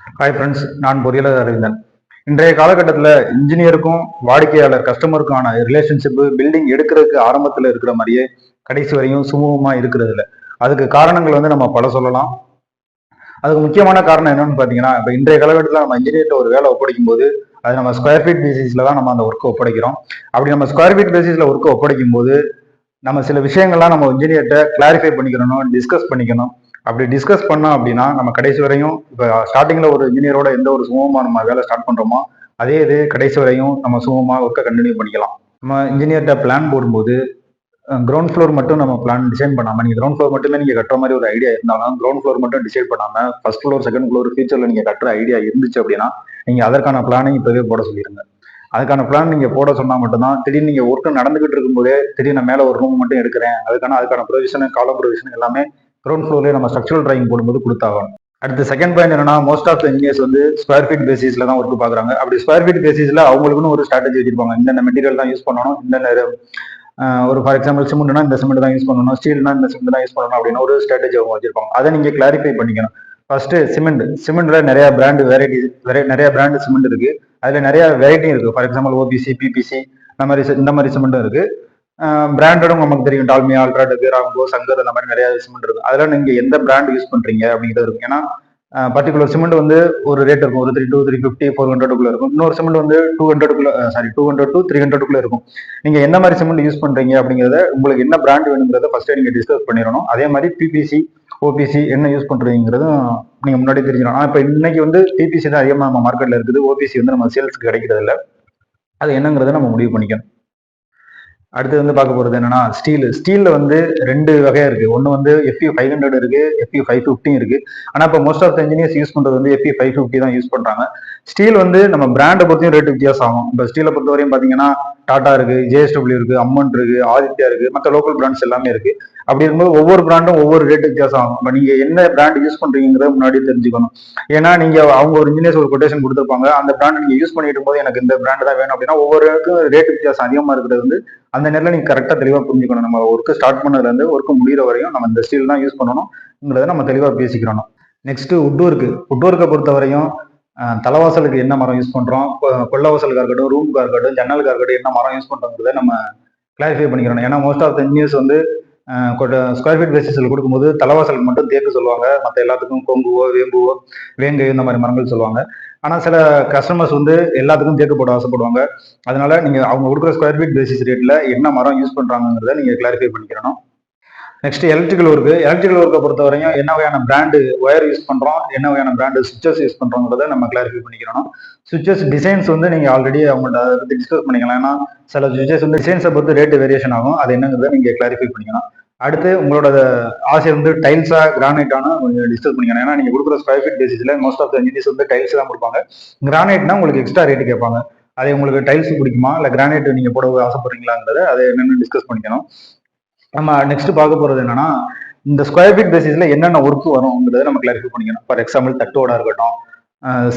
Hi friends நான் பொறியாளர் அரவிந்தன். இன்றைய காலகட்டத்தில் இன்ஜினியருக்கும் வாடிக்கையாளர் கஸ்டமருக்கான ரிலேஷன்ஷிப்பு பில்டிங் எடுக்கிறதுக்கு ஆரம்பத்தில் இருக்கிற மாதிரியே கடைசி வரையும் சுமூகமாக இருக்கிறது இல்லை அதுக்கு காரணங்கள் வந்து நம்ம பல சொல்லலாம். அதுக்கு முக்கியமான காரணம் என்னன்னு பார்த்தீங்கன்னா இப்போ இன்றைய காலகட்டத்தில் நம்ம இன்ஜினியர்கிட்ட ஒரு வேலை ஒப்படைக்கும் போது அது நம்ம ஸ்கொயர் ஃபீட் பேசிஸில் தான் நம்ம அந்த ஒர்க்கை ஒப்படைக்கிறோம். அப்படி நம்ம ஸ்கொயர் ஃபீட் பேசிஸில் ஒர்க்கை ஒப்படைக்கும் போது நம்ம சில விஷயங்கள்லாம் நம்ம இன்ஜினியர்கிட்ட கிளாரிஃபை பண்ணிக்கணும் டிஸ்கஸ் பண்ணிக்கணும். அப்படி டிஸ்கஸ் பண்ணோம் அப்படின்னா நம்ம கடைசி வரையும் இப்போ ஸ்டார்டிங்கில் ஒரு இன்ஜினியரோட எந்த ஒரு சுகமாக நம்ம வேலை ஸ்டார்ட் பண்ணுறோமோ அதே இது கடைசி வரையும் நம்ம சுகமாக ஒர்க்கை கண்டினியூ பண்ணிக்கலாம். நம்ம இன்ஜினியர்கிட்ட பிளான் போடும்போது கிரவுண்ட் ஃப்ளோர் மட்டும் நம்ம பிளான் டிசைன் பண்ணாமல் நீங்கள் கிரவுண்ட் ஃப்ளோர் மட்டுமே நீங்கள் கட்டுற மாதிரி ஒரு ஐடியா இருந்தாலும் கிரவுண்ட் ஃப்ளோர் மட்டும் டிசைட் பண்ணாமல் ஃபர்ஸ்ட் ஃப்ளோர் செகண்ட் ஃப்ளோர் ஃபியூச்சரில் நீங்கள் கட்டுற ஐடியா இருந்துச்சு அப்படின்னா நீங்கள் அதற்கான பிளானை இப்போவே போட சொல்லிடுங்க அதுக்கான பிளான் நீங்கள் போட சொன்னால் மட்டும்தான் திடீர்னு நீங்கள் ஒர்க்கு நடந்துகிட்டு இருக்கும்போதே திடீர்னு மேலே ஒரு ரூம் மட்டும் எடுக்கிறேன் அதுக்கான அதுக்கான ப்ரொவிஷன் காலம் ப்ரொவிஷன் எல்லாமே கிரவுண்ட் ஃப்ளோர்லேயே நம்ம ஸ்ட்ரக்சரல் ட்ராயிங் போடும்போது கொடுத்தாகணும். அடுத்து செகண்ட் பாயிண்ட் என்னன்னா மோஸ்ட் ஆஃப் இன்ஜினியர்ஸ் வந்து ஸ்கொயர் ஃபீட் பேசிஸ்ல தான் ஒர்க் பார்க்குறாங்க. அப்படி ஸ்கொயர் ஃபீட் பேசிஸ்ல அவங்களுக்குன்னு ஒரு ஸ்ட்ராட்டஜி வச்சிருப்பாங்க. இந்தந்த மெட்டீரியல் தான் யூஸ் பண்ணணும் இந்த ஒரு ஃபார் எக்ஸாம்பிள் சிமெண்ட்னா இந்த சிமெண்ட் தான் யூஸ் பண்ணணும் ஸ்டீல்னா இந்த சிமெண்ட் தான் யூஸ் பண்ணணும் அப்படின்னு ஒரு ஸ்ட்ராட்டஜி அவங்க வச்சிருப்பாங்க. அதை நீங்க கிளாரிஃபை பண்ணிக்கணும். ஃபர்ஸ்ட் சிமெண்ட் சிமெண்ட்ல நிறைய பிராண்ட் வெரைட்டி நிறைய பிராண்ட் சிமெண்ட் இருக்கு. அதுல நிறைய வெரைட்டி இருக்கு. ஃபார் எக்ஸாம்பிள் ஓபிசி பிபிசி இந்த மாதிரி இந்த மாதிரி சிமெண்ட்டும் இருக்கு. பிராண்டடும் நமக்கு தெரியும். டால்மியா ஆல்ட்ராடு ராங்கோ சங்கர் அந்த மாதிரி நிறைய சிமெண்ட் இருக்கும் அதில் நீங்க எந்த பிராண்ட் யூஸ் பண்றீங்க அப்படிங்கிறது இருக்கும். ஏன்னா பர்டிகுலர் சிமெண்ட் வந்து ஒரு ரேட் இருக்கும். ஒரு three two three fifty four ஹண்ட்ரடுக்குள்ள இருக்கும். இன்னொரு சிமெண்ட் வந்து two ஹண்ட்ரடுக்குள்ள sorry two hundred two three ஹண்ட்ரடுக்குள்ள இருக்கும். நீங்க என்ன மாதிரி சிமெண்ட் யூஸ் பண்றீங்க அப்படிங்கிறத உங்களுக்கு என்ன பிராண்ட் வேணுங்கிறத ஃபர்ஸ்ட் நீங்க டிஸ்கஸ் பண்ணிடணும். அதே மாதிரி பிபிசி ஓபிசி என்ன யூஸ் பண்றீங்கிறதும் நீங்க முன்னாடி தெரிஞ்சிடணும் ஆனால் இப்போ இன்னைக்கு வந்து பிபிசி தான் அதிகமாக நம்ம மார்க்கெட்ல இருக்குது. ஓபிசி வந்து நம்ம சேல்ஸ்க்கு கிடைக்கிறது இல்லை அது என்னங்கிறத நம்ம முடிவு பண்ணிக்கணும். அடுத்து வந்து பார்க்க போறது என்னன்னா ஸ்டீல் ஸ்டீல்ல வந்து ரெண்டு வகையா இருக்கு. ஒன்னு வந்து எஃப்யூ ஃபைவ் ஹண்ட்ரட் இருக்கு எஃப்யூ ஃபைவ் ஃபிஃப்டியும் இருக்கு. ஆனா இப்போ மோஸ்ட் ஆஃப் இன்ஜினியர்ஸ் யூஸ் பண்றது வந்து எஃப்யூ ஃபைவ் ஃபிஃப்டி தான் யூஸ் பண்றாங்க. ஸ்டீல் வந்து நம்ம பிராண்டை பொறுத்தையும் ரேட் வித்தியாசம் ஆகும் இப்போ ஸ்டீலை பொறுத்தவரையும் பாத்தீங்கன்னா டாடா இருக்கு ஜேஎஸ்டபிள்யூ இருக்கு அம்மன் இருக்கு ஆதித்யா இருக்கு மற்ற லோக்கல் பிராண்ட்ஸ் எல்லாமே இருக்கு. அப்படி இருக்கும்போது ஒவ்வொரு பிராண்டும் ஒவ்வொரு ரேட் வித்தியாசம் ஆகும் இப்போ நீங்க என்ன பிராண்ட் யூஸ் பண்றீங்கிறத முன்னாடி தெரிஞ்சுக்கணும். ஏன்னா நீங்க அவங்க ஒரு இன்ஜினியர்ஸ் ஒரு கொட்டேஷன் கொடுத்துருப்பாங்க. அந்த பிராண்ட் நீங்க யூஸ் பண்ணிட்டு போது எனக்கு இந்த பிராண்ட் தான் வேணும் அப்படின்னா ஒவ்வொரு ரேட் வித்தியாசம் அதிகமா இருக்கிறது வந்து அந்த நேரத்தில் நீங்கள் கரெக்டாக தெளிவாக புரிஞ்சுக்கணும். நம்ம ஒர்க்கு ஸ்டார்ட் பண்ணதுலேருந்து ஒர்க்கு முடிகிற வரையும் நம்ம இந்த ஸ்டீல் தான் யூஸ் பண்ணணும்ங்கிறத நம்ம தெளிவாக பேசிக்கிறோம் நெக்ஸ்ட்டு உட் ஒர்க்கு உட் ஒர்க்கை பொறுத்த வரையும் தலைவாசலுக்கு என்ன மரம் யூஸ் பண்ணுறோம் கொள்ளவாசலுக்காக இருக்கட்டும் ரூமுக்காக இருக்கட்டும் ஜன்னலுக்காக இருக்கட்டும் என்ன மரம் யூஸ் பண்ணுறோங்கிறத நம்ம கிளாரிஃபை பண்ணிக்கிறோம் ஏன்னா மோஸ்ட் ஆஃப் த இன்ஜினியர்ஸ் வந்து ஸ்கொயர் ஃபீட் பேசிஸில் கொடுக்கும்போது தலைவாசலுக்கு மட்டும் தேக்கு சொல்லுவாங்க. மற்ற எல்லாத்துக்கும் கொங்குவோ வேம்புவோ வேங்கையோ இந்த மாதிரி மரங்கள் சொல்லுவாங்க. ஆனால் சில கஸ்டமர்ஸ் வந்து எல்லாத்துக்கும் தேக்கு போட ஆசைப்படுவாங்க. அதனால நீங்கள் அவங்க கொடுக்குற ஸ்கொயர் ஃபீட் பேசிஸ் ரேட்டில் என்ன மரம் யூஸ் பண்ணுறாங்கிறத நீங்கள் கிளாரிஃபை பண்ணிக்கிறணும் நெக்ஸ்ட் எலக்ட்ரிக்கல் ஒர்க்கு எலக்ட்ரிக்கல் ஒர்க்கை பொறுத்த வரையும் என்ன வகையான பிராண்டு ஒயர் யூஸ் பண்ணுறோம் என்ன வகையான பிராண்டு சுவிச்சஸ் யூஸ் பண்ணுறோங்கிறத நம்ம கிளாரிஃபை பண்ணிக்கிறோம் சுவிச்சஸ் டிசைன்ஸ் வந்து நீங்கள் ஆல்ரெடி அவங்கள்ட்ட அதை பற்றி டிஸ்கஸ் பண்ணிக்கலாம். ஏன்னா சில சுவிச்சஸ் வந்து டிசைன்ஸை பொறுத்து ரேட்டு வேரியேஷன் ஆகும். அது என்னங்கிறத நீங்கள் கிளாரிஃபை பண்ணிக்கலாம் அடுத்து உங்களோட ஆசை வந்து டைல்ஸா ஆனால் கொஞ்சம் டிஸ்கஸ் பண்ணிக்கணும். ஏன்னா நீங்கள் கொடுக்குற ஸ்கொயர் ஃபீட் பேசிஸில் மோஸ்ட் ஆஃப் த இன்ஜினியர்ஸ் வந்து டைல்ஸ் தான் கொடுப்பாங்க. கிரானைட்னா உங்களுக்கு எக்ஸ்ட்ரா ரேட்டு கேட்பாங்க. அதே உங்களுக்கு டைல்ஸ் பிடிக்குமா? இல்லை கிரானைட் நீங்கள் போட ஆசைப்படுறீங்களாங்கிறத அதை என்னென்னு டிஸ்கஸ் பண்ணிக்கணும். நம்ம நெக்ஸ்ட் பார்க்க போறது என்னன்னா இந்த ஸ்கொயர் ஃபீட் பேசிஸ்ல என்னென்ன ஒர்க் வரும்ங்கிறத நம்ம கிளாரிஃபை பண்ணிக்கணும். ஃபார் எக்ஸாம்பிள் தட்டோடா இருக்கட்டும்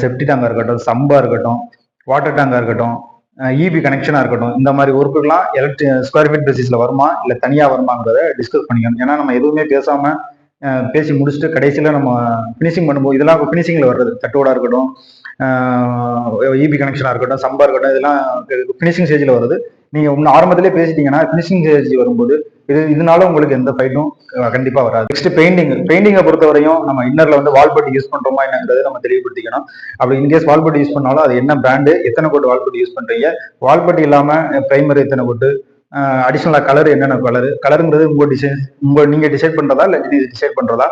செப்டி டேங்கா இருக்கட்டும் சம்பா இருக்கட்டும் வாட்டர் டேங்கா இருக்கட்டும் இபி கனெக்ஷனாக இருக்கட்டும் இந்த மாதிரி ஒர்க்குலாம் எலக்ட்ரி ஸ்கொயர் ஃபீட் பேசிஸில் வருமா இல்லை தனியாக வருமாங்கிறத டிஸ்கஸ் பண்ணிக்கணும். ஏன்னா நம்ம எதுவுமே பேசாமல் பேசி முடிச்சுட்டு கடைசியில் நம்ம ஃபினிஷிங் பண்ணும்போது இதெல்லாம் ஃபினிஷிங்கில் வர்றது தட்டோடாக இருக்கட்டும் இபி கனெக்ஷனாக இருக்கட்டும் சம்பா இருக்கட்டும் இதெல்லாம் ஃபினிஷிங் ஸ்டேஜில் வருது நீங்க ஒன்று ஆரம்பத்திலே பேசிட்டீங்கன்னா ஃபினிஷிங் ஸ்டேஜ் வரும்போது இது இதனால உங்களுக்கு எந்த ஃபைட்டும் கண்டிப்பா வராது. நெக்ஸ்ட் பெயிண்டிங் பெயிண்டிங்கை பொறுத்த வரையும் நம்ம இன்னர்ல வந்து வால்பட்டி யூஸ் பண்றோமா என்னங்கிறது நம்ம தெளிவுபடுத்திக்கணும். அப்படி இன்கேஸ் வால்பட்டி யூஸ் பண்ணாலும் அது என்ன பிராண்டு எத்தனை கோட்டு வால்பட்டி யூஸ் பண்றீங்க வால்பட்டி இல்லாம பிரைமரி எத்தனை கோட்டு அடிஷனலா கலர் என்னென்ன கலர் கலருங்கிறது உங்க டிசைன் உங்க நீங்க டிசைட் பண்றதா இல்லை டிசைட் பண்றதா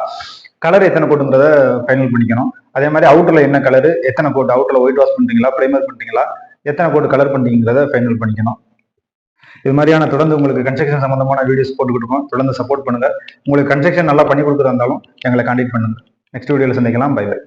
கலர் எத்தனை கோட்டுங்கிறத ஃபைனல் பண்ணிக்கணும். அதே மாதிரி அவுட்டர்ல என்ன கலர் எத்தனை கோட் அவுட்டர்ல ஒயிட் வாஷ் பண்றீங்களா பிரைமர் பண்றீங்களா எத்தனை கோட் கலர் பண்றீங்கிறத ஃபைனல் பண்ணிக்கணும். இது மாதிரியான தொடர்ந்து உங்களுக்கு கன்ஸ்ட்ரக்ஷன் சம்பந்தமான வீடியோஸ் போட்டுக்கிட்டு இருக்கோம் தொடர்ந்து சப்போர்ட் பண்ணுங்க. உங்களுக்கு கன்ஸ்ட்ரக்ஷன் நல்லா பண்ணி கொடுக்குறதா இருந்தாலும் எங்களை கான்டாக்ட் பண்ணுங்க. நெக்ஸ்ட் வீடியோவில் சந்திக்கலாம். By by